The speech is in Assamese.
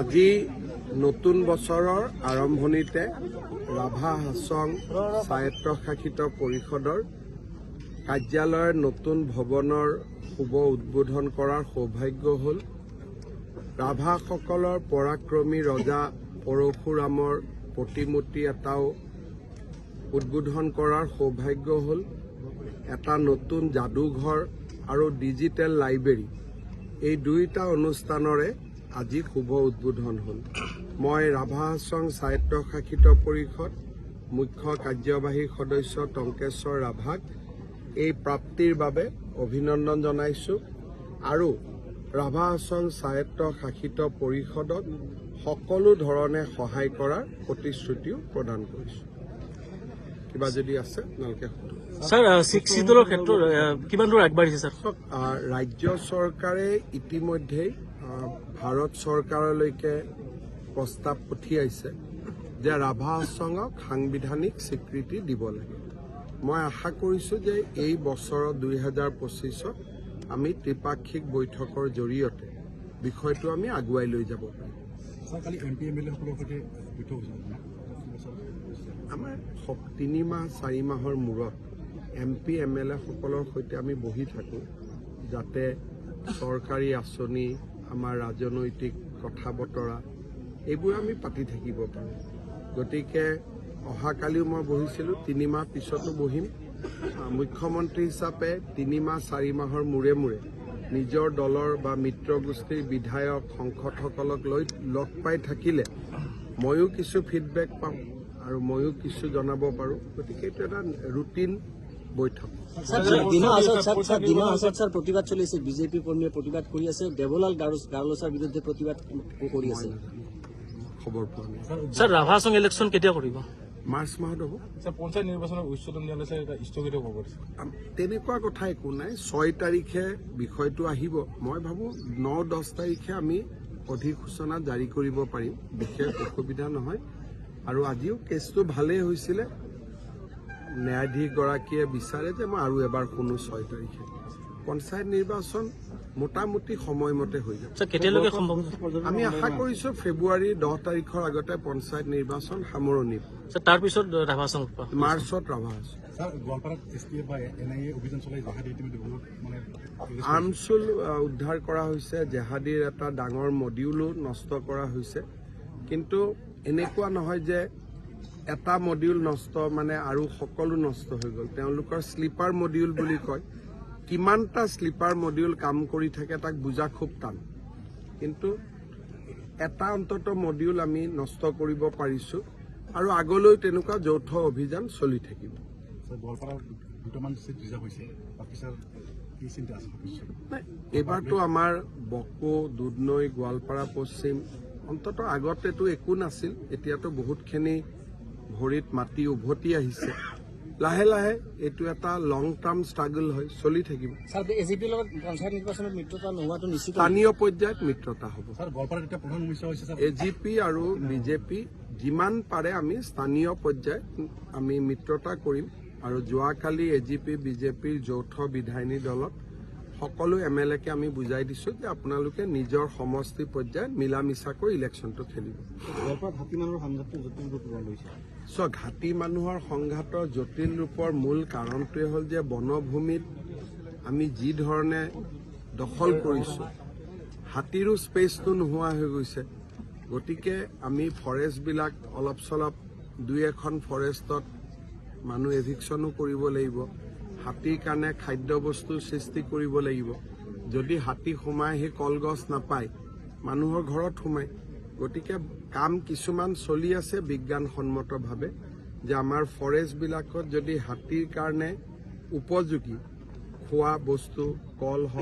আজি নতুন বছৰৰ আৰম্ভণিতে ৰাভা হাছং স্বায়ত্তশাসিত পৰিষদৰ কাৰ্যালয়ৰ নতুন ভৱনৰ শুভ উদ্বোধন কৰাৰ সৌভাগ্য হ'ল ৰাভাসকলৰ পৰাক্ৰমী ৰজা পৰশুৰামৰ প্ৰতিমূৰ্তি এটাও উদ্বোধন কৰাৰ সৌভাগ্য হ'ল এটা নতুন যাদুঘৰ আৰু ডিজিটেল লাইব্ৰেৰী। এই দুয়োটা অনুষ্ঠানৰে আজি শুভ উদ্বোধন হ'ল। মই ৰাভা হাছং স্বায়ত্তশাসিত পৰিষদ মুখ্য কাৰ্যবাহী সদস্য টংকেশ্বৰ ৰাভাক এই প্ৰাপ্তিৰ বাবে অভিনন্দন জনাইছোঁ আৰু ৰাভা হাছং স্বায়ত্তশাসিত পৰিষদত সকলো ধৰণে সহায় কৰাৰ প্ৰতিশ্ৰুতিও প্ৰদান কৰিছোঁ। কিবা যদি আছে আপোনালোকে সুধক ছাৰ ছিক্স ছিটৰ ক্ষেত্ৰত আহ, কিমান দূৰ আগবাঢ়িছে ছাৰ? চাওক, আহ, ৰাজ্য চৰকাৰে ইতিমধ্যেই ভাৰত চৰকাৰলৈকে প্ৰস্তাৱ পঠিয়াইছে যে ৰাভা হাছঙক সাংবিধানিক স্বীকৃতি দিব লাগে। মই আশা কৰিছোঁ যে এই বছৰৰ দুই হাজাৰ পঁচিছত আমি ত্ৰিপাক্ষিক বৈঠকৰ জৰিয়তে বিষয়টো আমি আগুৱাই লৈ যাব পাৰিম। আমাৰ তিনি মাহ চাৰি মাহৰ মূৰত এম পি এম এল এসকলৰ সৈতে আমি বহি থাকোঁ যাতে চৰকাৰী আঁচনি আমাৰ ৰাজনৈতিক কথা বতৰা এইবোৰ আমি পাতি থাকিব পাৰোঁ। গতিকে অহাকালিও মই বহিছিলোঁ তিনিমাহ পিছতো বহিম। মুখ্যমন্ত্ৰী হিচাপে তিনি মাহ চাৰি মাহৰ মূৰে মূৰে নিজৰ দলৰ বা মিত্ৰ গোষ্ঠীৰ বিধায়ক সংসদসকলক লৈ লগ পাই থাকিলে ময়ো কিছু ফিডবেক পাম আৰু ময়ো কিছু জনাব পাৰোঁ। গতিকে এইটো এটা ৰুটিন বৈঠক। স্যাৰ দিনা আসাদ স্যাৰ প্ৰতিবাদ চলিছে বিজেপি কৰ্মীয়ে প্ৰতিবাদ কৰি আছে দেৱলাল গাৰ্লছাৰ বিৰুদ্ধে প্ৰতিবাদ কৰি আছে। খবৰ পোৱা নাই ছাৰ ৰাভা হাছং ইলেকশ্যন কেতিয়া কৰিব? মাৰ্চ মাহত হ'ব। ছাৰ পঞ্চায়ত নিৰ্বাচনৰ উচ্চতম ন্যায়ালয়ে স্থগিত কৰিব তেনেকুৱা কথা একো নাই। ছয় তাৰিখে বিষয়টো আহিব। মই ভাবোঁ ন দহ তাৰিখে আমি অধিসূচনা জাৰি কৰিব পাৰিম। বিশেষ অসুবিধা নহয়। আৰু আজিও কেছটো ভালেই হৈছিলে। ন্যায়াধীশগৰাকীয়ে বিচাৰে যে মই আৰু এবাৰ শুনো ছয় তাৰিখে। পঞ্চায়ত নিৰ্বাচন মোটামুটি সময়মতে হৈ যাব। আমি আশা কৰিছোঁ ফেব্ৰুৱাৰী দহ তাৰিখৰ আগতে পঞ্চায়ত নিৰ্বাচন সামৰণি তাৰপিছত মাৰ্চত ৰাভা আৰ্মচুল উদ্ধাৰ কৰা হৈছে জেহাদীৰ এটা ডাঙৰ মডিউলো নষ্ট কৰা হৈছে। কিন্তু এনেকুৱা নহয় যে এটা মডিউল নষ্ট মানে আৰু সকলো নষ্ট হৈ গ'ল। তেওঁলোকৰ শ্লিপাৰ মডিউল বুলি কয়। কিমানটা শ্লিপাৰ মডিউল কাম কৰি থাকে তাক বুজা খুব টান। কিন্তু এটা অন্তত মডিউল আমি নষ্ট কৰিব পাৰিছোঁ আৰু আগলৈ তেনেকুৱা যৌথ অভিযান চলি থাকিব। এইবাৰতো আমাৰ বকো দুধনৈ গোৱালপাৰা পশ্চিম অন্তত আগতেতো একো নাছিল এতিয়াতো বহুতখিনি ভৰিত মাটি উভতি আহিছে। লাহে লাহে এইটো এটা লং টাৰ্ম ষ্ট্ৰাগল হয় চলি থাকিব। স্থানীয় পৰ্যায়ত মিত্ৰতা হ'ব। এ জি পি আৰু বিজেপি যিমান পাৰে আমি স্থানীয় পৰ্যায়ত আমি মিত্ৰতা কৰিম। আৰু যোৱাকালি এ জি পি বিজেপিৰ যৌথ বিধায়িনী দলত সকলো এম এল একে আমি বুজাই দিছোঁ যে আপোনালোকে নিজৰ সমষ্টি পৰ্যায়ত মিলা মিছাকৈ ইলেকশ্যনটো খেলিব। চ ঘাটি মানুহৰ সংঘাতৰ জটিল ৰূপৰ মূল কাৰণটোৱে হ'ল যে বনভূমিত আমি যি ধৰণে দখল কৰিছোঁ হাতীৰো স্পেচটো নোহোৱা হৈ গৈছে। গতিকে আমি ফৰেষ্টবিলাক অলপ চলপ দুই এখন ফৰেষ্টত মানুহ এভিকশ্যনো কৰিব লাগিব। হাতীৰ কাৰণে খাদ্যবস্তুৰ সৃষ্টি কৰিব লাগিব। যদি হাতী সোমাই সেই কলগছ নাপায় মানুহৰ ঘৰত সোমায়। গতিকে কাম কিছুমান চলি আছে বিজ্ঞানসন্মতভাৱে যে আমাৰ ফৰেষ্টবিলাকত যদি হাতীৰ কাৰণে উপযোগী খোৱা বস্তু কল হওক